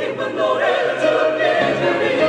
기쁜 노래를 주께 드리